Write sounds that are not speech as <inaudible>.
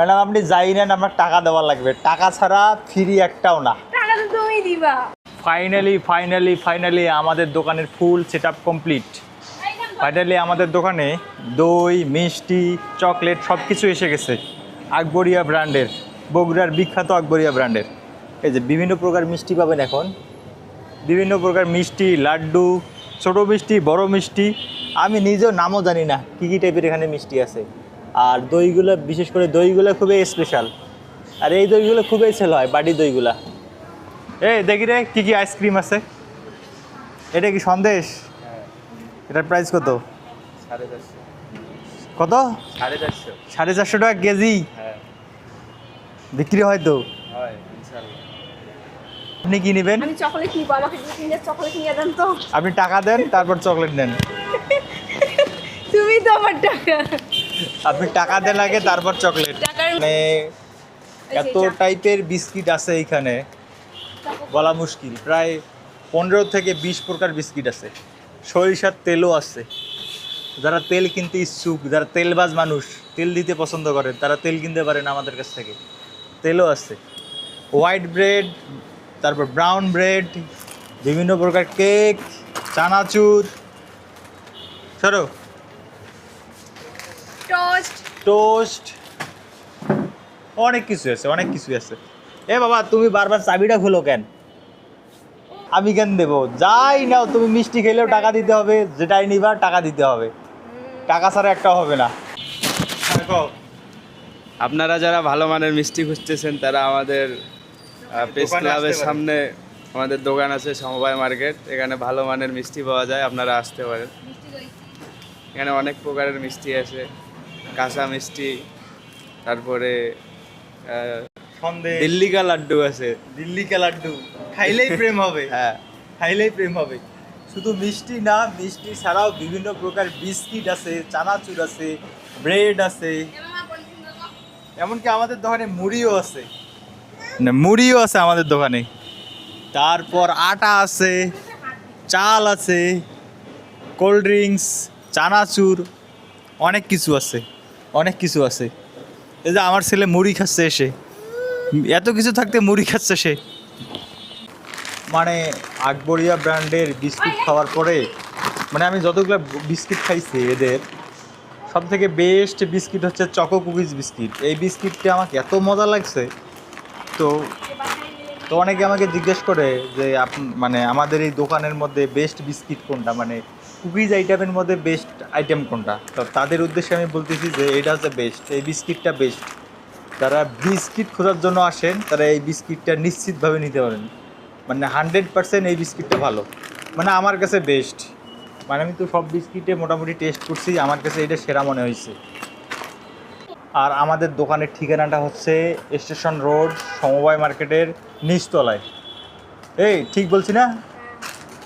Madam আপনি যাই নেন আমার টাকা দেওয়া লাগবে। টাকা ছাড়া ফ্রি একটাও না। টাকা তো তুমি দিবা। ফাইনালি ফাইনালি ফাইনালি আমাদের দোকানের full set up complete finally আমাদের দোকানে দই মিষ্টি চকলেট সব কিছু এসে গেছে। আকবরিয়া ব্র্যান্ডের। বগুড়ার বিখ্যাত আকবরিয়া ব্র্যান্ডের। এই যে বিভিন্ন প্রকার মিষ্টি পাবেন এখন। বিভিন্ন প্রকার মিষ্টি লাড্ডু ছোটো মিষ্টি বড় মিষ্টি। আমি নিজেও নামও জানি না কী কী টাইপের এখানে মিষ্টি আছে। আর দইগুলো বিশেষ করে দইগুলো খুবই স্পেশাল আর এই দইগুলো খুবই সেল হয় বাড়ি দইগুলা। এই দেখি রে কী কী আইসক্রিম আছে? এটা কি সন্দেশ? এটার প্রাইস কত? কত? সাড়ে চারশো টাকা কেজি। বিক্রি হয় তো? আপনি কি নেবেন? আপনি টাকা দেন তারপর চকলেট নেন। তো আমার টাকা। আপনি টাকা দেন আগে তারপর চকলেট মানে এত টাইপের বিস্কিট আছে এইখানে। বলা মুশকিল। প্রায় পনেরো থেকে বিশ প্রকার বিস্কিট আছে। সরিষার তেলও আছে। যারা তেল কিনতে ইচ্ছুক যারা তেলবাজ মানুষ তেল দিতে পছন্দ করেন তারা তেল কিনতে পারেন আমাদের কাছ থেকে। তেলও আছে। হোয়াইট ব্রেড তারপর ব্রাউন ব্রেড বিভিন্ন প্রকার কেক চানাচুর। সরো। টোস্ট টোস্ট অনেক কিছু আছে অনেক কিছু আছে। এ বাবা তুমি বারবার চাবিটা খুলো কেন? আমি কেন দেবো? যাই নাও তুমি মিষ্টি খেলেও টাকা দিতে হবে যেটাই নিবা টাকা দিতে হবে। টাকা ছাড়া একটা হবে না। হ্যাঁ, আপনারা যারা ভালো মানের মিষ্টি খুঁজতেছেন তারা আমাদের প্রেস ক্লাবের সামনে আমাদের দোকান আছে সমবায় মার্কেট। এখানে ভালো মানের মিষ্টি পাওয়া যায় আপনারা আসতে পারেন। এখানে অনেক প্রকারের মিষ্টি আছে। কাঁচা মিষ্টি তারপরে সন্দেশ। দিল্লি কা লাড্ডু আছে। দিল্লি কা লাড্ডু। খাইলেই <laughs> প্রেম হবে। হ্যাঁ। খাইলেই প্রেম হবে। শুধু মিষ্টি না মিষ্টি ছাড়াও বিভিন্ন প্রকার বিস্কিট আছে চানাচুর আছে ব্রেড আছে। এমনকি আমাদের দোকানে মুড়িও আছে। না মুড়িও আছে আমাদের দোকানে। তারপর আটা আছে চাল আছে কোল্ড ড্রিঙ্কস চানাচুর। অনেক কিছু আছে, অনেক কিছু আছে। এই যে আমার ছেলে মুড়ি খাচ্ছে এসে। এত কিছু থাকতে মুড়ি খাচ্ছে সে। মানে আকবরিয়া ব্র্যান্ডের বিস্কিট খাওয়ার পরে মানে আমি যতগুলো বিস্কিট খাইছি এদের সব থেকে বেস্ট বিস্কিট হচ্ছে চকো কুকিজ বিস্কিট। এই বিস্কিটটা আমাকে এত মজা লাগছে। তো তো অনেকে আমাকে জিজ্ঞেস করে যে, আপ মানে আমাদের এই দোকানের মধ্যে বেস্ট বিস্কিট কোনটা? মানে কুকিজ আইটেমের মধ্যে বেস্ট আইটেম কোনটা? তো তাদের উদ্দেশ্যে আমি বলতেছি যে এটা হচ্ছে বেস্ট এই বিস্কিটটা বেস্ট যারা বিস্কিট খোঁজার জন্য আসেন, তারা এই বিস্কিটটা নিশ্চিতভাবে নিতে পারেন। মানে হান্ড্রেড পার্সেন্ট এই বিস্কিটটা ভালো। মানে আমার কাছে বেস্ট মানে আমি তো সব বিস্কিটে মোটামুটি টেস্ট করছি, আমার কাছে এটা সেরা মনে হয়েছে। আর আমাদের দোকানের ঠিকানাটা হচ্ছে স্টেশন রোড, সমবায় মার্কেটের নিচতলায়। এই, ঠিক বলছি না?